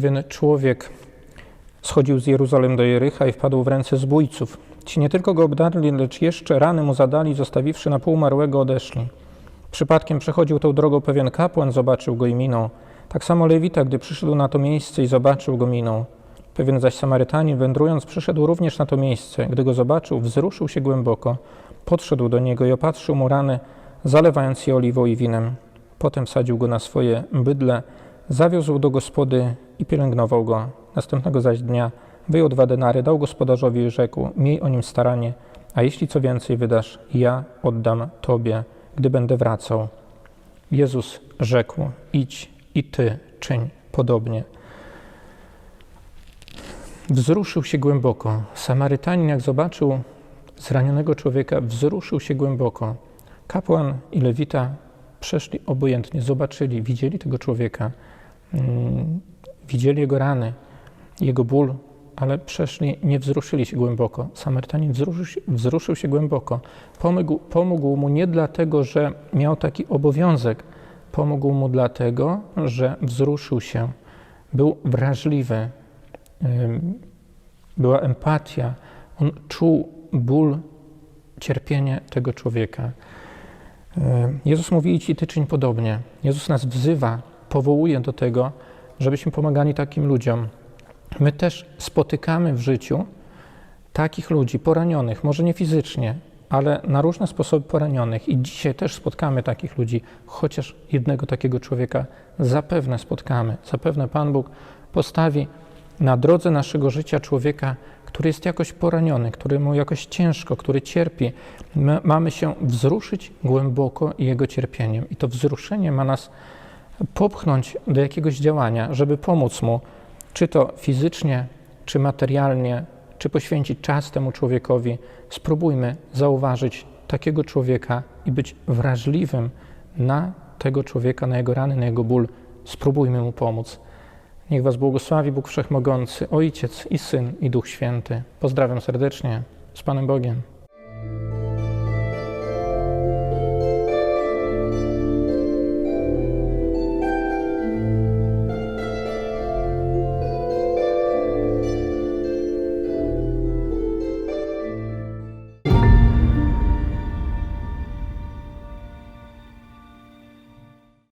Pewien człowiek schodził z Jeruzalem do Jericha i wpadł w ręce zbójców. Ci nie tylko go obdarli, lecz jeszcze rany mu zadali, zostawiwszy na pół marłego odeszli. Przypadkiem przechodził tą drogą pewien kapłan, zobaczył go i minął. Tak samo Lewita, gdy przyszedł na to miejsce i zobaczył go, minął. Pewien zaś Samarytanin, wędrując, przyszedł również na to miejsce. Gdy go zobaczył, wzruszył się głęboko, podszedł do niego i opatrzył mu rany, zalewając je oliwą i winem. Potem wsadził go na swoje bydle, zawiózł do gospody i pielęgnował go. Następnego zaś dnia wyjął dwa denary, dał gospodarzowi i rzekł: Miej o nim staranie, a jeśli co więcej wydasz, ja oddam tobie, gdy będę wracał. Jezus rzekł: Idź i ty czyń podobnie. Wzruszył się głęboko. Samarytanin, jak zobaczył zranionego człowieka, wzruszył się głęboko. Kapłan i lewita przeszli obojętnie, zobaczyli, widzieli tego człowieka, mm, widzieli jego rany, jego ból, ale przeszli, nie wzruszyli się głęboko. Samarytanin wzruszył wzruszył się głęboko. Pomógł, pomógł mu nie dlatego, że miał taki obowiązek, pomógł mu dlatego, że wzruszył się, był wrażliwy, była empatia. On czuł ból, cierpienie tego człowieka. Jezus mówi: idź i ty czyń podobnie. Jezus nas wzywa, powołuje do tego, żebyśmy pomagali takim ludziom. My też spotykamy w życiu takich ludzi poranionych, może nie fizycznie, ale na różne sposoby poranionych. I dzisiaj też spotkamy takich ludzi, chociaż jednego takiego człowieka zapewne spotkamy. Zapewne Pan Bóg postawi na drodze naszego życia człowieka, który jest jakoś poraniony, któremu jakoś ciężko, który cierpi. My mamy się wzruszyć głęboko jego cierpieniem. I to wzruszenie ma nas popchnąć do jakiegoś działania, żeby pomóc mu, czy to fizycznie, czy materialnie, czy poświęcić czas temu człowiekowi. Spróbujmy zauważyć takiego człowieka i być wrażliwym na tego człowieka, na jego rany, na jego ból. Spróbujmy mu pomóc. Niech Was błogosławi Bóg Wszechmogący, Ojciec i Syn i Duch Święty. Pozdrawiam serdecznie. Z Panem Bogiem.